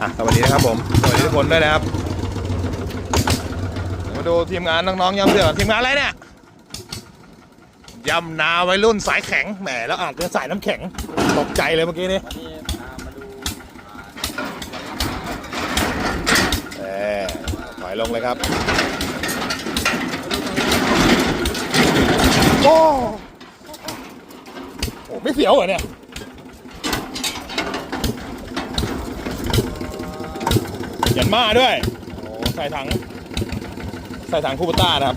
อะสวัสดีนะครับผมสวัสดีทุกคนด้วยนะครับมาดูทีมงานน้องๆยำเสือทีมงานอะไรเนี่ยยำนาวัยรุ่นสายแข็งแหมแล้วอ่านเป็นสายน้ำแข็งตกใจเลยเมื่อกี้นี้วันนี้พามาดูแหมถอยลงเลยครับโอ้โหไม่เสียวเหรอเนี่ย ยันมาด้วยโอ้ใส่ถัง ใส่ถังคูปต้านะครับ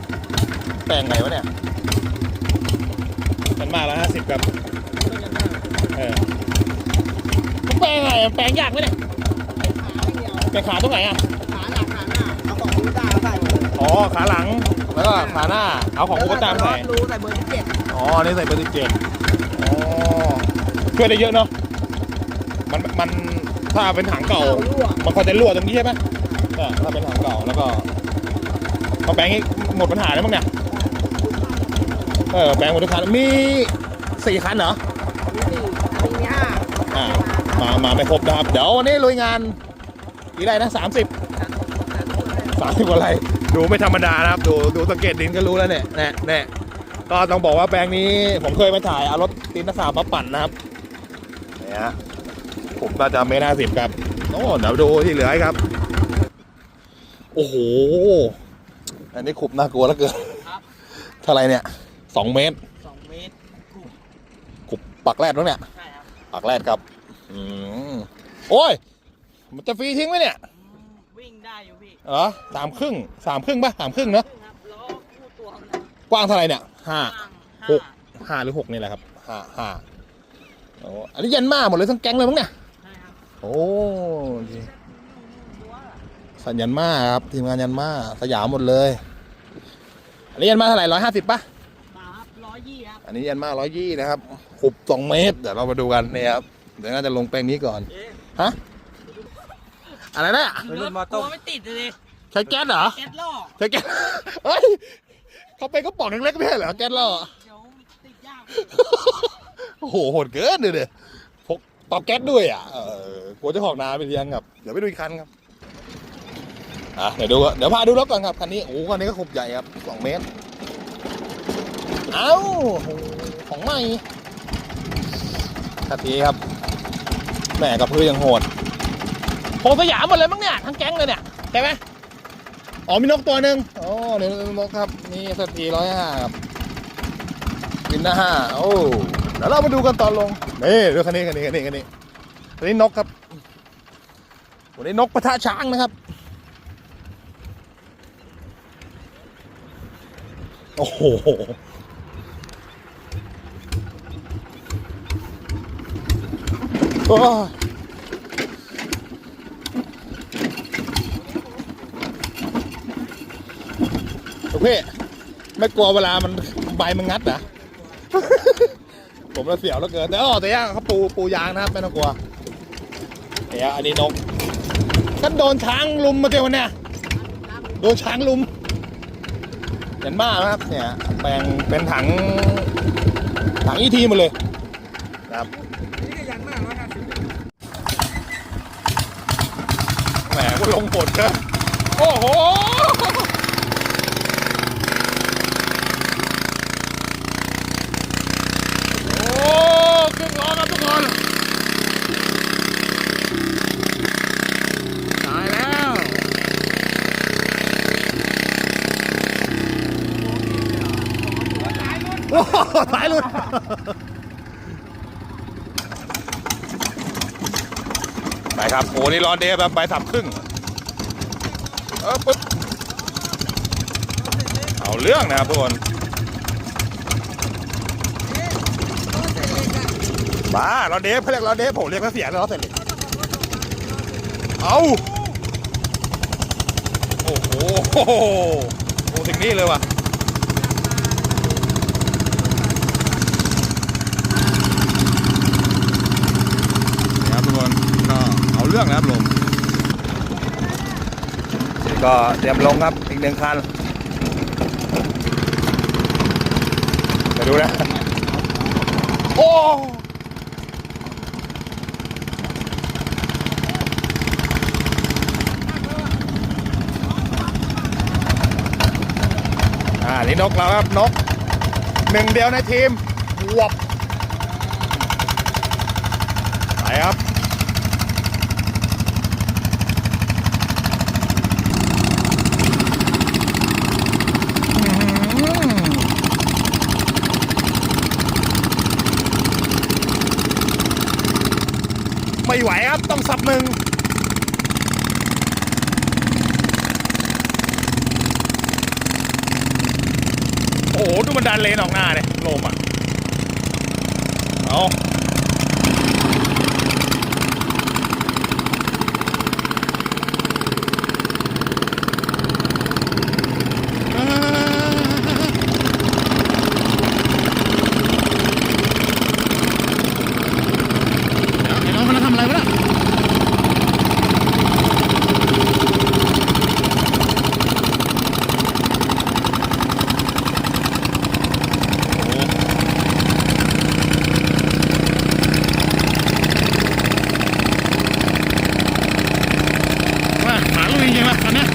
แปลงไหนวะเนี่ยยันมาแล้วห้าสิบครับเออมันแปลงไงมันแปลงยากไหมเนี่ยแปลงขาตรงไหนอะขาหนักขาหน้าเอาของคูต้าใส่หมดเลยอ๋อขาหลังแล้วก็ขาหน้าเอาของคูปต้ามาใส่รูใส่เบอร์ที่เจ็ดอ๋อนี่ใส่เบอร์สิบเจ็ดอ๋อช่วยได้เยอะเนาะมันมัน ถ้าเป็นถังเก่ารั่วมันควรจะรั่วตรงนี้ใช่ไหมเออถ้าเป็นถังเก่าแล้วก็มาแปลงนี้หมดปัญหาแล้วมั้งเนี่ยเออแปลงหมดทุกคันมีสี่คันเหรอมีสี่อันนี้มีห้าอ่ามามาไม่ครบนะครับ เดี๋ยววันนี้ลุยงานกี่ไรนะสามสิบสามสิบกว่าไรดูไม่ธรรมดานะครับ ดูดูสังเกตดินก็รู้แล้วเนี่ยแน่แน่ก็ต้องบอกว่าแปลงนี้ผมเคยมาถ่ายเอารถตีนนักข่าวมาปั่นนะครับเนี่ยฮะ ผมน่าจะไม่น่าสิบครับโอ้เดี๋ยวดูที่เหลือครับ โอ้โห อันนี้ขุบน่ากลัวแล้วเกินครับเท่าไหรเนี่ยสองเมตรสองเมตรขุบปักแรดแล้วเนี่ยใช่ครับปากแรดครับอืมโอ้ย มันจะฟรีทิ้งไหมเนี่ยวิ่งได้อยู่พี่เหรอสามครึ่งสามครึ่งปะสามครึ่งเนอะครับล้อคู่ตัวมันกว้างเท่าไหร่เนี่ยห้าห้าหกห้าหรือหกนี่แหละครับห้าห้าโอ้อันนี้ยันมาหมดเลยทั้งแก๊งเลยมั้งเนี่ยใช่ครับ โอ้ดีสัญญาณมาครับ ทีมงานยันมาสยามหมดเลย อันนี้ยันมาเท่าไหร่ร้อยห้าสิบปะมาครับร้อยยี่ครับ อันนี้ยันมาร้อยยี่นะครับขุบสองเมตร เดี๋ยวเรามาดูกันเนี่ยครับ เดี๋ยวน่าจะลงแปลงนี้ก่อน ฮะ อะไรนะรถมอต้มไม่ติดเลยใช้แก๊สเหรอ แก๊สล่อใช้แก๊สเฮ้ยเขาไปก็ป๋องเล็กๆไม่ใช่เหรอแก๊สล่อเดี๋ยวมันติดยากโอ้โหโหดเกินเลยเนี่ย พกเตาแก๊สด้วยอะเออกลัวเจ้าของนาไปเลี้ยงครับเดี๋ยวไปดูอีกคันครับอะเดี๋ยวดูเดี๋ยวพาดูรถก่อนครับคันนี้โอ้คันนี้ก็ขบใหญ่ครับสองเมตรเอ้าโอ้โหของใหม่คันนี้ครับแหม่กับพื้นยังโหดโหสยามหมดเลยมั้งเนี่ยทั้งแก๊งเลยเนี่ยใช่ไหมอ๋อมีนกตัวหนึ่งอ๋อนี่นกครับนี่สตีร้อยห้าครับวินหน้าห้าโอ้ เดี๋ยวเรามาดูกันตอนลงนี่ดูคันนี้คันนี้คันนี้คันนี้คันนี้นกครับวันนี้นกปะทะช้างนะครับ โอ้โหโอ้ยลูกพี่ไม่กลัวเวลามันใบมันงัดเหรอ ผมละเสียวแล้วเกินแต่อ๋อแต่ย่างเขาปูปูยางนะครับไม่ต้องกลัวเนี่ยอันนี้นกก็โดนช้างลุมมาเจอวันเนี้ยโดนช้างลุมเห็นบ้านะครับเนี่ยแปลงเป็นถังถังอีทีหมาเลยครับแหมก็ลงฝนเกินโอ้โห โอ้ครึ่งล้อครับทุกคน ตายแล้ว โอ้โห สายหลุดไปครับโอ้นี่รอเดฟแบบใบสามครึ่งเออปึ๊บเอาเรื่องนะครับทุกคนบ้ารอเดฟเขาเรียกรอเดฟผมเรียกว่าเสียแล้วเสร็จเลยเอาโอ้โหโอ้โหถึงนี่เลยว่ะ เรื่องนะครับลมก็เตรียมลงครับอีกหนึ่งคันจะดูนะ โอ้อ่านี่นกเราครับนกหนึ่งเดียวในทีมหวบไปครับ ไม่ไหวครับต้องสับหนึ่งโอ้โหดูมันดันเลนออกหน้าเนี่ยลมอะเอาเดี๋ยวไอ้น้องมันทำอะไรวะน่ะว่าหาลุยจริงๆละอันเนี้ย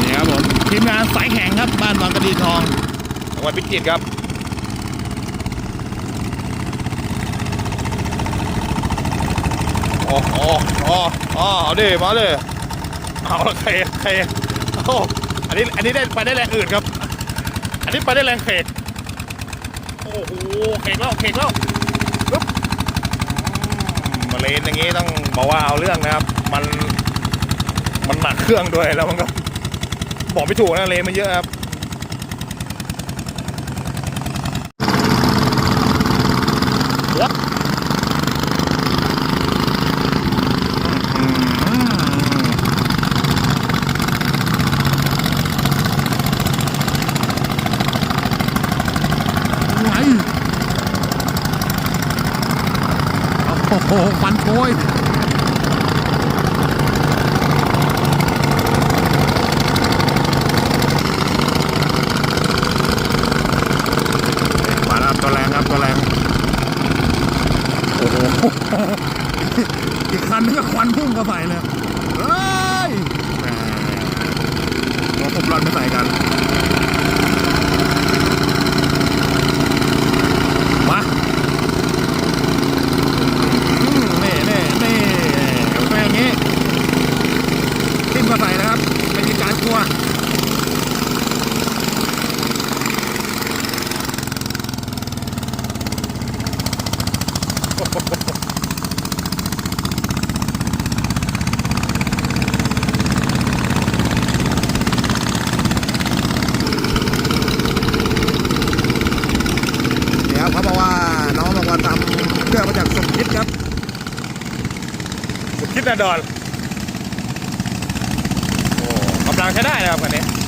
นี่ครับผมทีมงานสายแข่งครับ บ้านบางกระดีทองจังห วัดพิจิตรครับอ๋ออ๋ออ๋ออ๋อเอาดิมาเลยเอาละเคเคโอ้อันนี้อันนี้ได้ไปได้แรงอื่นครับ อันนี้ไปได้แรงเขกโอ้โหเขกแล้วเขกแล้วปึ๊บมาเลนอย่างงี้ต้องบอกว่าเอาเรื่องนะครับ มันมันหนักเครื่องด้วยแล้วมันก็บอกไม่ถูกนะเลนมันเยอะครับ ไหล โอ้โหฟันโชยมาแล้วครับตัวแรงครับตัวแรง โอ้โห อีกคันนึงก็ควันพุ่งเข้าใส่เลย เฮ้ยแหมหัวผมรอนไม่ใส่กัน มาอืมนี่นี่นี่แม่อย่างนี้ทิ่มเข้าใส่นะครับ ไม่มีการกลัว นี่ครับเขาบอกว่าน้องบอกว่าทำเครื่องมาจากสมคิดครับสมคิดนาดอนโอ้กำลังใช้ได้นะครับคันนี้